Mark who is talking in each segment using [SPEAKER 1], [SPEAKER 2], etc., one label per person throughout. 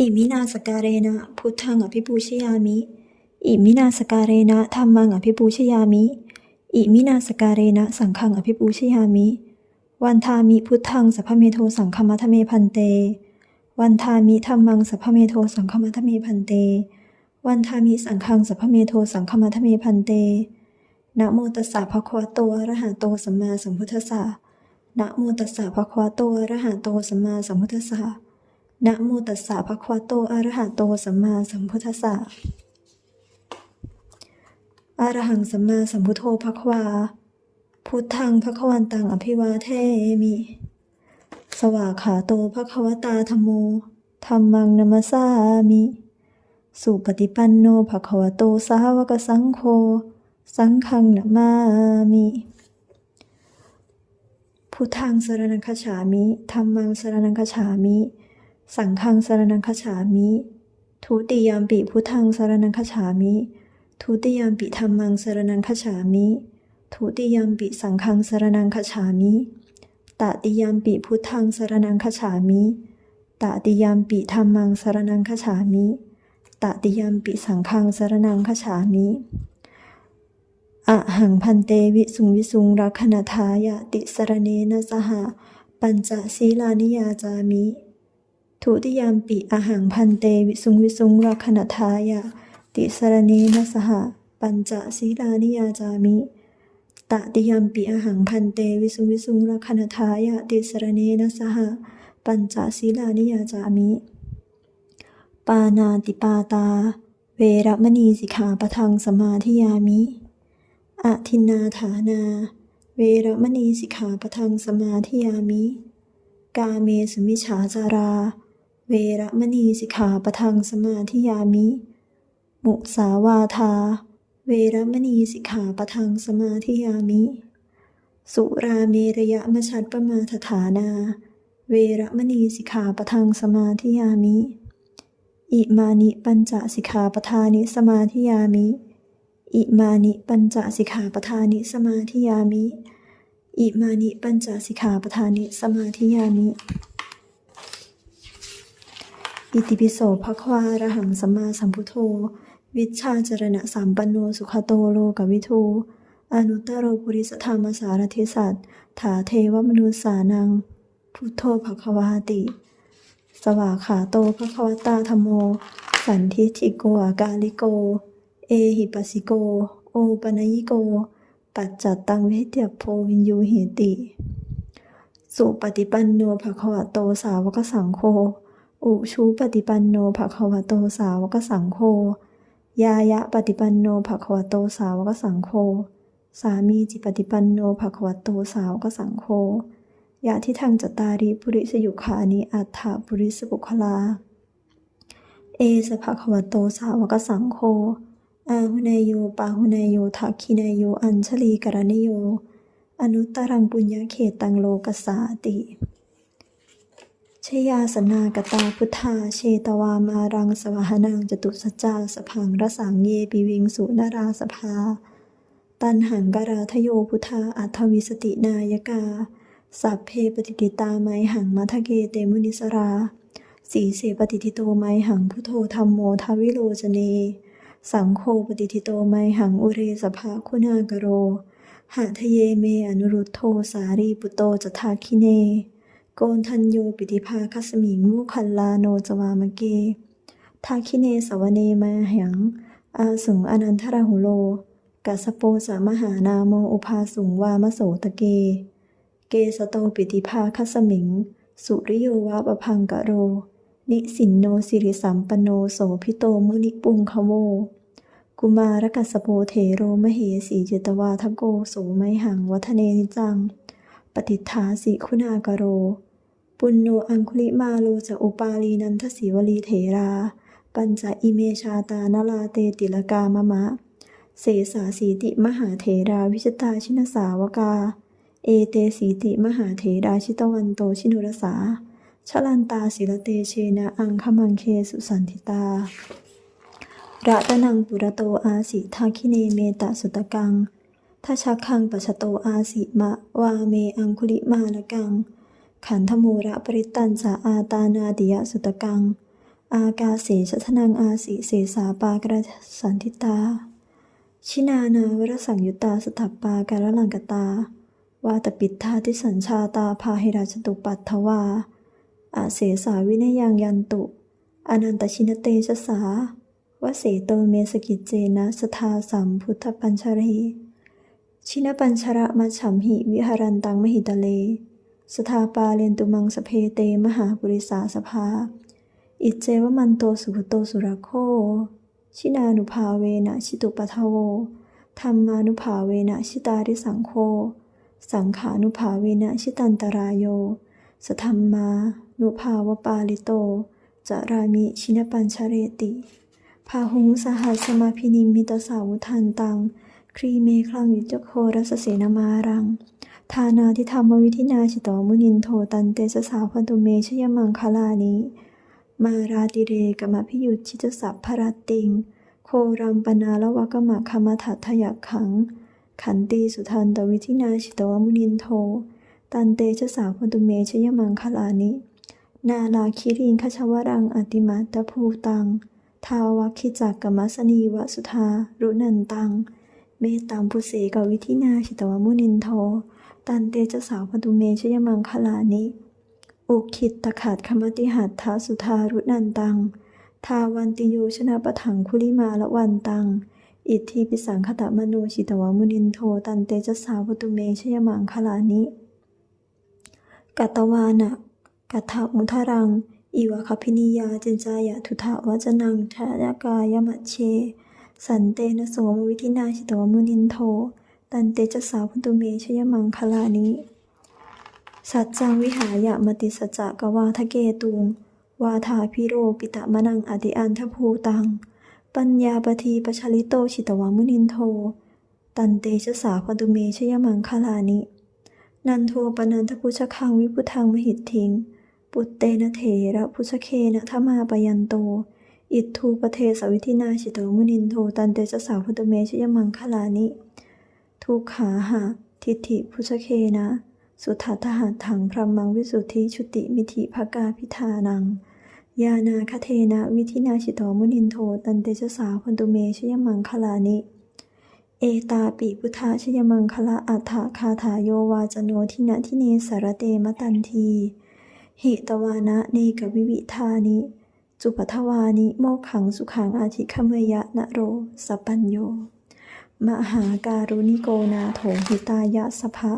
[SPEAKER 1] อิมินาสการเรนะพุทธังอภิปูชยามิ อิมินาสการเรนะธัมมังอภิปูชยามิ อิมินาสการเรนะสังฆังอภิปูชยามิ วันทามิพุทธังสัพพเมโทสังฆมัทเมพันเต วันทามิธัมมังสัพพเมโทสังฆมัทเมพันเต วันทามิสังฆังสัพพเมโทสังฆมัทเมพันเตนะโมตัสสะภะคะวะโตอะระหะโตสัมมาสัมพุทธัสสะนะโมตัสสะภะคะวะโตอะระหะโตสัมมาสัมพุทธัสสะ นะโมตัสสะภะคะวะโตอะระหะโตสัมมาสัมพุทธัสสะอะระหังสัมมาสัมพุทโธภะคะวา พุทธังภะคะวันตังอภิวาเทมิ สวากขาโตภะคะวตาธัมโมธัมมังนัมสสามิ สุปฏิปันโนภะคะวโตสาวกสังโฆ สังฆังนะมามิพุทธังสรณังคฉามิธัมมังสรณังคฉามิ สังฆังสรณังคฉามิ ทุติยามปิพุทธังสารณังคฉามิ ทุติยามปิธัมมังสารณังคฉามิ ทุติยามปิสังฆังสรณังคฉามิตติยามปิพุทธังสารณังคฉามิตติยามปิธัมมังสารณังคฉามิตติยามปิสังฆังสรณังคฉามิอะหังพันเตวิสุงวิสุงรักขณทายะติสรเนนะสหปัญจศีลานิยาจามิ ทุติยามปิอะหังพันเตวิสุงวิสุงรักขณทายะ ติสรเนนะสหปัญจศีลานิยาจามิตติยามปิอะหังพันเตวิสุงวิสุงรักขณทายะ ติสรเนนะสหปัญจศีลานิยาจามิ ปานาติปาตา เวระมณีสิกขาปทังสมาธิยามิอทินนาฐานา เวระมณีสิกขาปทังสมาธิยามิ กาเมสุมิชฌาจารา เวระมณีสิกขาปะทังสมาธิยามิ มุสาวาทา เวระมณีสิกขาปะทังสมาธิยามิ สุราเมระยะมะชัดประมาทฐานา เวระมณีสิกขาปะทังสมาธิยามิ อิมานิปัญจสิกขาปทานิสมาธิยามิ อิมานิปัญจสิกขาปทานิสมาธิยามิ อิมานิปัญจสิกขาปทานิสมาธิยามิ อิติปิโสภควาระหังสัมมาสัมพุทโธ วิชาจรณะสัมปันโนสุขโตโลกวิทูอนุตตโรปุริสธรรมสารทิสัตถาเทวมนุสสานัง พุทโธภควาติ สวากขาโตภคะวตาธรรมโม สันทิฏฐิโกอากาลิโก เอหิปัสสิโก โอปนยิโก ปัจจัตตังเวทยโพวินยูเหติ สุปฏิปันโนภควะโตสาวกสังโฆ อุชูปฏิปันโนภควโตสาวกสังโฆยายะปฏิปันโนภควโตสาวกสังโฆสามีจิปฏิปันโนภควโตสาวกสังโฆยะที่ทางจตาริปุริสยุขานิอัฏฐปุริสบุคลา เอสภควโตสาวกสังโฆอาหุเนโยปาหุเนโยทักขิเนโย อัญชลีกรณิโย อนุตตรังปุญญาเขตังโลกัสสาติ ชยาสนากตาพุทธาเชตวามารังสวหนังจตุสัจจาสพังรสังเยปิวิงสุนาราสภา ตันหังการาทโยพุทธาอัทวิสตินายกา สัพเพปฏิติตาไมหังมัทเกเตมุนิสราสีเสปฏิทิโตไมหังพุทโธธรรมโมทวิโรจเน สังโฆปฏิทิโตไมหังอุเรสภาคุณากโรหะทะเยเมอนุรุตโทสารีปุตโตจทาคิเน โกนทัญโยปิติภาคัสมิงมุคัลลาโนจวามเก ทาคิเนสวเนมาหัง อาสุงอนันทราหุโล กัสโปสามหานาโมอุภาสุงวามโสตะเก เกสโตปิติภาคัสมิง สุริโยวะปพังกะโร นิสินโนสิริสัมปโนโสพิโตมุนิปุงคโว กุมารกัสโปเถโรมเหสีเจตวาทโกโสไมหังวัฒเนนิจัง ปฏิทาสิคุณากโร ปุณโนอังคุลิมาโลจะอุปาลีนันทศิวลีเถรา ปัญจอิเมชาตานลาเตติลกามะมะ เสสาสีติมหาเถราวิชตาชินสาวกา เอเตสีติมหาเถราชิตวันโตชินุรสา ชลันตาศิลเตเชนะอังคมังเคสุสันทิตาระตะนังปุระโตอาสิทาคิเนเมตะสุตกังทัชคังปัชโตอาสิมะวาเมอังคุลิมาละกัง ขันธมูระปริตันสาอาตานาติยสุตกัง อากาเสชะทนังอาสิเสสาปากระสันทิตา ชินานาวรสังยุตตาสถัปปาการลังกตา วาตปิทธาทิสัญชาตาพาหิราชตุปัตถวา อาเสสาวินยังยันตุ อนันตชินเตชะสาวเสโตเมสกิจเจนะสทาสัมพุทธปัญชรีชินปัญชระมัชฉัมหิวิหารันตังมหิตะเล สทาปาเรนตุมังสเพเตมหาปุริสาสภา อิจเจวมันโตสุขโตสุรโค ชินานุภาเวนะชิตุปทโวธรรมานุภาเวนะชิตาริสังโฆสังขานุภาเวนะชิตันตรายโย สธรรมานุภาวปาลิโต จารามิชินปัญชเรติพาหุงสหัสมาพินิมมิตสาวุทันตัง ครีเมคลังยุจโครัสเสนามารัง ทานาทิธรรมวิธินาชิตวมุนินโทตันเตสสาวพันตุเมชยมังคลานิมาราติเรกมพิยุชิตสัพพรติง โครัมปนาละวะกมะคมทัทยักขัง ขันตีสุทันตวิธินาชิตวมุนินโท ตันเตชสาวพันตุเมชยมังคลานิ นาลาคิริงคชวรังอติมาตภูตัง ทาวคิจักกมัสนีวสุธา รุนันตัง เมตตามปุเสกวิธินาชิตวมุนินโท ตันเตชะสาวปตุเมชยมังคลานิอุคิตตขาดคมติหัตถาสุธารุนันตัง ทาวันติโยชนะปะถังคุลิมาละวันตัง อิทธิปิสังคตะมโนชิตวมุนินโทตันเตชะสาวพตุเมชยมังคลานิกัตตวานะกัตถมุทารัง อิวะคพินิยาจินจายะทุทาวจนังทายกายมัชเช สันเตนะโสมวิธินาชิตวมุนินโท ตันเตจะสาวพันตุเมชยมังคลานิ สัจจังวิหายะมติสัจจกวาทะเกตุง วาทาพิโรปิตะมะนังอติอันทภูตัง ปัญญาปทีปชลิโตชิตวมุนินโท ตันเตชสาพันตุเมชยมังคลานิ นันโทปนันทพุชคังวิพุทังมหิตทิง ปุตเตนะเถระพุชเคนะธมาปยันโต อิททูปเทสวิธินาชิตวมุนินโท ตันเตชสาพันตุเมชยมังคลานิ ทุกขาหะทิฏฐิพุชเคนะ สุทัตหัตถังพรหมังวิสุทธิชุติมิธิภกาพิธานัง ยานาคเทนะวิธินาชิตมุนินโทตันเตชะสาวพันตุเมชยมังคลานิ เอตาปิพุทธาชยมังคละอัฏฐคาถาโยวาจโนทินะทิเนสารเตมตันทีหิตวานะเนกวิวิธานิ จุปทวานิโมขังสุขังอาทิคเมยะนะโร สัปปัญโย มหาการุณิโกนาโถหิตายะสภะ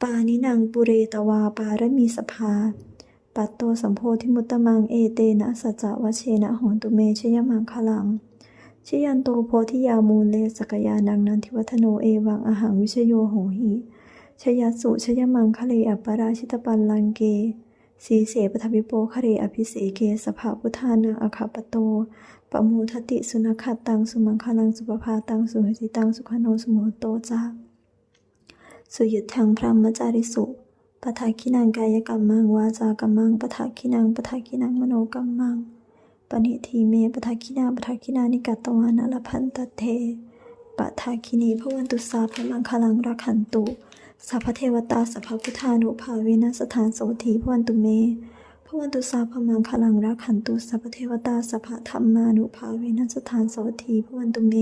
[SPEAKER 1] ปานินังปุเรตวาปารมีสภา ปัตโตสัมโพธิมุตตมังเอเตนะสัจวเชนะโหนตุเมชยมังคลังชยันโตโพธิยามูลเลสกยานังนันทิวัฒโนเอวังอหังวิชโยโหหิชยัสสุชยมังคะเลอัปปราชิตปันลังเก สีเสปทวิโปคะเรอภิเสเกสภาพุทธานังอคาปโต ปะโมทติสุนัขขัตตัง สุมังคลัง สุปภาตัง สุหติตัง สุขโนสุโมโตจาสุยุทธังพรหมจาริสุปทาคินังกายกรรมังวาจากรรมังปทาคินังปทาคินังมโนกรรมังปณิทีเมปทาคินาปทาคินานิกตวานะละพันตเทปทาคินีพวันตุสาพมังคลังรักขันตุสัพเทวตาสัพพุทธานุภาเวนสถานโสธีพวันตุเม พวันตุสาพมังคลังรักขันตุสัพเทวตาสัพพธรรมานุภาเวนะสถานโสธีพวันตุเม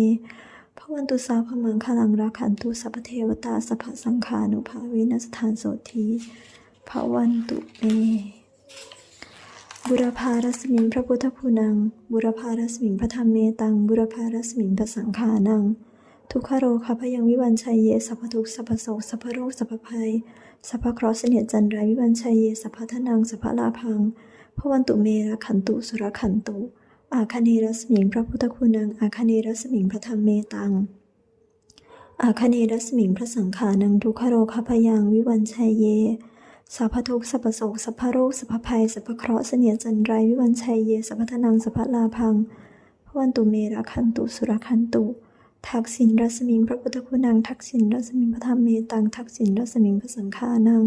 [SPEAKER 1] พวันตุสาพมังคลังรักขันตุสัพเทวตาสัพพสังฆานุภาเวนะสถานโสธีพวันตุเมบุรพารัสมิงพระพุทธภูนัง บุรพารัสมิงพระธรรมเมตัง บุรพารัสมิงพระสังฆานัง ทุกขโรคาพยังวิวันชัยเยสัพทุกสัพโสกสัพโรคสัพพภัย สัพพคราะห์เนียจันไรวิวันชัยเยสัพพทนังสัพพลาพังพระวันตุเมระขันตุสุรขันตุอาคเนรัสมิงพระพุทธคุณังอาคเนรัสมิงพระธรรมเมตังอาคเนรัสมิงพระสังฆานังทุกขโรคพยังวิวันชัยเยสัพพทุกสัพพโสสัพพโรคสัพพภัยสัพพเคราะห์เสนียจันไรวิวันชัยเยสัพพทนังสัพพลาพังพระวันตุเมระคันตุสุรคันตุ ทักษิณรัศมิงพระพุทธคุณังทักษิณรัศมิงพระธรรมเมตังทักษิณรัศมิงพระสังฆานัง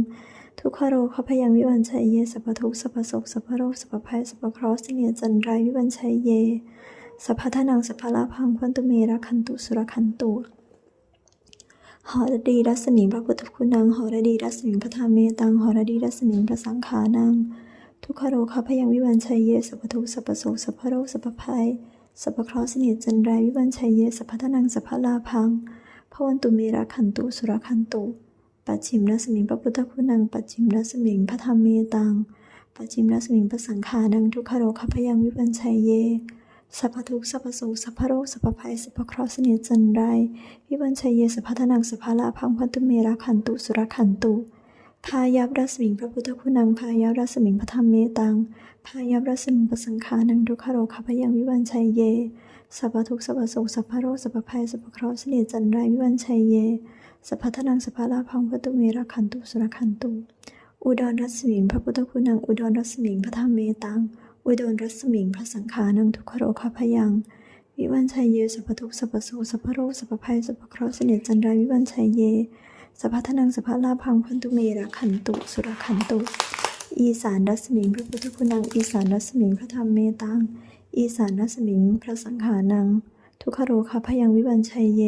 [SPEAKER 1] ทุกขโรคพยังวิวันชัยเยสัพทุกสัพโสกสัพโรคสัพภัยสัพคราะห์เนียจันไรวิวันชัยเยสัพพทนังสัพพลาพังพวันตุเมระคันตุสุรคันตุหอรดีรัศมีพระพุทธคุณังหอรดีรัศมีพระธรรมเมตังหอรดีรัศมีพระสังฆานัง ทุกขโรคาพยังวิวันชัยเยสัพทุกสัพโสสัพโรคสัพภัย สัพพเคราะห์เสนียจันไรวิวันชัยเยสัพพทนังสัพพลาพังพวันตุเมระขันตุสุรคันตุปัจฉิมรัสมิงพระพุทธคุณังปัจฉิมรัสมิงพระธรรมเมตังปัจฉิมรัสมิงพระสังฆานังทุกขโรคพยังวิปัญชัยเยสัพพทุกสัพพโสสัพพโรคสัพพภัยสัพพเคราะห์เสนียจันไรวิปัญชัยเยสัพพทนังสัพพลาพังพันตุเมระขันตุสุรคันตุ พายับรัสมิงพระพุทธคุณังพายับรัสมิงพระธรรมเมตังพายับรัสมิงพระสังฆานังทุกขโรคพยังวิปัญชัยเยสัพพทุกสัพพโสสัพพโรคสัพพภัยสัพพเคราะห์เสนีจันไรวิปัญชัยเยสัพพทนังสัพพลาพังพันตุเมระขันตุสุรคันตุ อุดรรัศมิงพระพุทธคุณังอุดรรัศมิงพระธรรมเมตังอุดรรัศมิงพระสังฆานังทุกขโรคพยังวิวันชัยเยสัพพทุกสัพพโสสัพพโรคสัพพภัยสัพพเคราะห์เสนีจันไรวิวันชัยเย สัพพทนังสัพพลาพังพันตุเมระขันตุ สุรขันตุ อีสานรัศมิงพระพุทธคุณัง อีสานรัศมิงพระธรรมเมตัง อีสานรัศมิงพระสังฆานัง ทุกขโรคพยังวิวันชัยเย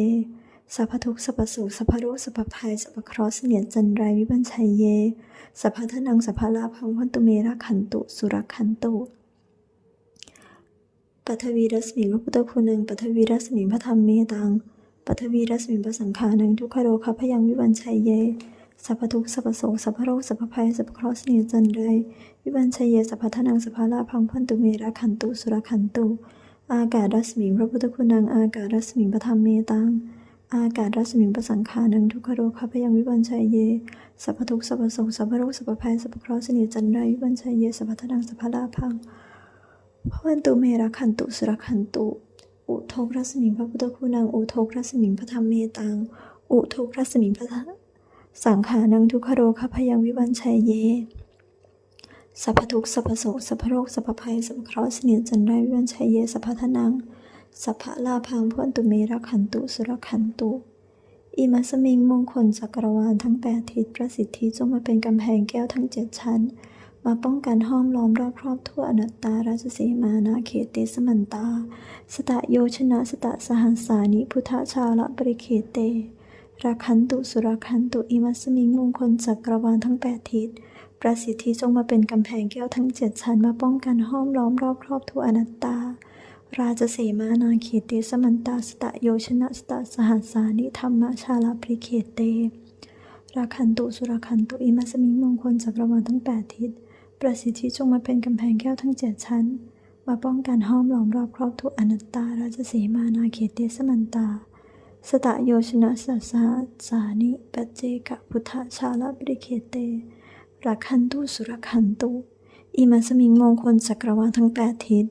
[SPEAKER 1] สัพพทุกสัพพโสสัพพโรคสัพพภัยสัพพคราะห์เนียจันไรวิบัญชัยเย สัพพทนังสัพพลาพังพันตุเมระขันตุ สุรขันตุปัทวีรัศมีพระพุทธคุณังปัทวีรัศมีพระธรรมเมตัง ปัทวีรัศมีพระสังฆานังทุกขโรคพยังวิบัญชัยเย สัพพทุกสัพพโสสัพพโรคสัพพภัยสัพพเคราะห์เสนียจันไรวิบัญชัยเยสัพพทนังสัพพลาพังพันตุเมระขันตุสุรขันตุ อากาศรัศมีพระพุทธคุณังอากาศรัศมีพระธรรมเมตังอากาศรัศมีประสังขานังทุกขโรคพยังวิบัญชัยเย สัพพทุกสัพพโสสัพพโรคสัพพภัยสัพพเคราะห์เสนียจันไรวิบัญชัยเยสัพพทนังสัพพลาพังพระวันตุเมระขันตุสุรขันตุ อุทกรัศมีพระพุทธคุณัง อุทกรัศมีพระธรรมเมตัง อุทกรัศมีพระสังขานังทุกขโรคพยังวิบัญชัยเย สัพพทุกสัพพโสสัพพโรคสัพพภัยสัพพเคราะห์เสนียจันไรวิบัญชัยเย สัพพทนัง สัพพะลาพังพ้นตุเมรขันตุสุรขันตุ อิมัสมิงมงคลจักรวาลทั้งแปดทิศประสิทธิจงมาเป็นกำแพงแก้วทั้งเจ็ดชั้น มาป้องกันห้อมล้อมรอบครอบทั่วอนัตตาราชสีมานาเขตเตสมันตา สตะโยชนะสตะสหัสสานิพุทธชาละปริเขเตราคันตุสุรคันตุอิมัสมิงมงคลจักรวาลทั้งแปดทิศประสิทธิจงมาเป็นกำแพงแก้วทั้งเจ็ดชั้นมาป้องกันห้อมล้อมรอบครอบทั่วอนัตตา ราชเสมานาเขตเตสมันตาสตะโยชนะสตะสหัสสานิธรรมชาลาปริเขตเตราคันตุสุรคันตุอิมัสมิงมงคลจักรวาลทั้งแปดทิศ ประสิทธิจงมาเป็นกำแพงแก้วทั้งเจ็ดชั้น มาป้องกันห้อมล้อมรอบครอบทั่วอนัตตาราชเสมานาเขตเตสมันตา สตะโยชนะสตสหัสานิปัจเจกพุทธชาลาปริเขตเตราคันตุสุรคันตุอิมัสมิงมงคลจักรวาลทั้งแปดทิศ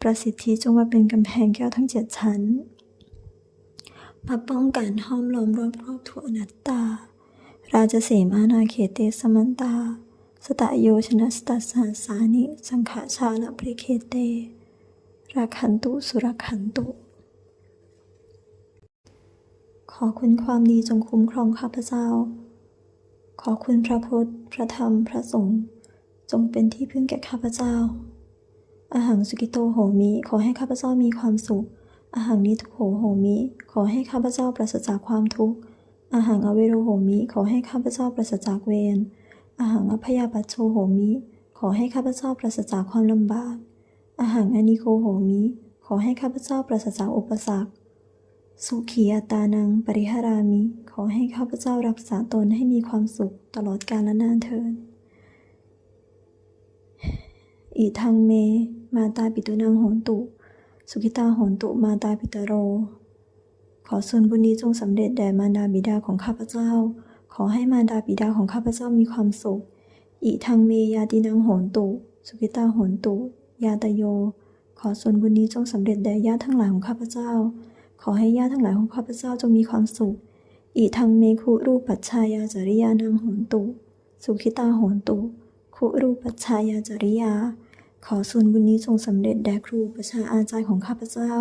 [SPEAKER 1] ประสิทธิจงมาเป็นกำแพงแก้วทั้งเจ็ดชั้นมาป้องกันห้อมล้อมรอบครอบทั่วอนัตตา ราชเสมานาเขตเตสมันตา สตะโยชนะสตัสสหัสานิ สังขชาลปริเคเตราคันตุ สุรคันตุ ขอคุณความดีจงคุ้มครองข้าพเจ้า ขอคุณพระพุทธ พระธรรม พระสงฆ์จงเป็นที่พึ่งแก่ข้าพเจ้า อาหังสุกิโตโหมิ ขอให้ข้าพเจ้ามีความสุข อาหังนิทุโขโหมิ ขอให้ข้าพเจ้าปราศจากความทุกข์ อาหังอเวโรโหมิ ขอให้ข้าพเจ้าปราศจากเวร อาหังอพยาปัจโชโหมิ ขอให้ข้าพเจ้าปราศจากความลำบากอาหังอนิโคโหมิ ขอให้ข้าพเจ้าปราศจากอุปสรรค สุขีอัตานัง ปริหารามิ ขอให้ข้าพเจ้ารักษาตนให้มีความสุขตลอดกาลและนานเทินอีทังเม มาตาปิตุนังโหนตุ สุขิตาโหนตุมาตาปิตโร ขอส่วนบุญนี้จงสำเร็จแด่มารดาบิดาของข้าพเจ้า ขอให้มารดาบิดาของข้าพเจ้ามีความสุขอีทังเมยาตินังโหนตุ สุขิตาโหนตุ ยาตโย ขอส่วนบุญนี้จงสำเร็จแด่ญาติทั้งหลายของข้าพเจ้า ขอให้ญาติทั้งหลายของข้าพเจ้าจงมีความสุขอีทังเมคุรูปัชชายาจริยานังโหนตุ สุขิตาโหนตุ คุรูปัชชายาจริยา ขอส่วนบุญนี้จงสำเร็จแด่ครูอุปชาอาจารย์ของข้าพเจ้า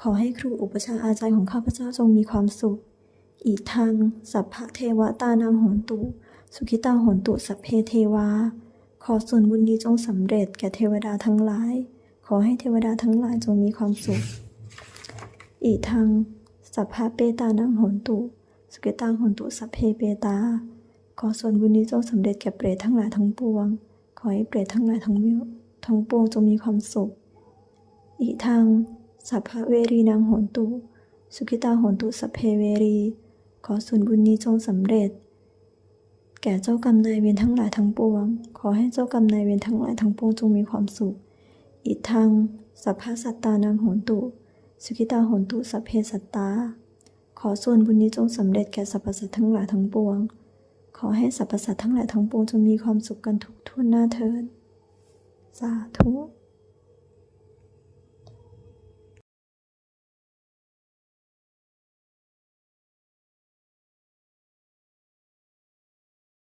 [SPEAKER 1] ขอให้ครูอุปชาอาจารย์ของข้าพเจ้าจงมีความสุข อีทางสัพพะเทวตานางโหนตุ สุขิตาโหนตุสัพเพเทวา ขอส่วนบุญนี้จงสำเร็จแก่เทวดาทั้งหลาย ขอให้เทวดาทั้งหลายจงมีความสุข อีทางสัพพะเปตานังโหนตุ สุขิตาโหนตุสัพเพเปตา ขอส่วนบุญนี้จงสำเร็จแก่เปรตทั้งหลายทั้งปวง ขอให้เปรตทั้งหลายทั้งมิทั้งปวงจงมีความสุข อีทางสัพพะเวรีนางโหนตุ สุขิตาโหนตุสัพเพเวรี ขอส่วนบุญนี้จงสำเร็จ แก่เจ้ากรรมนายเวรทั้งหลายทั้งปวง ขอให้เจ้ากรรมนายเวรทั้งหลายทั้งปวงจงมีความสุขอีกทางสัพพะสัตตานางโหนตุ สุขิตาโหนตุสัพเพสัตตา ขอส่วนบุญนี้จงสำเร็จแก่สรรพสัตว์ทั้งหลายทั้งปวง ขอให้สรรพสัตว์ทั้งหลายทั้งปวงจงมีความสุขกันทุกทั่วหน้าเทินสาธุ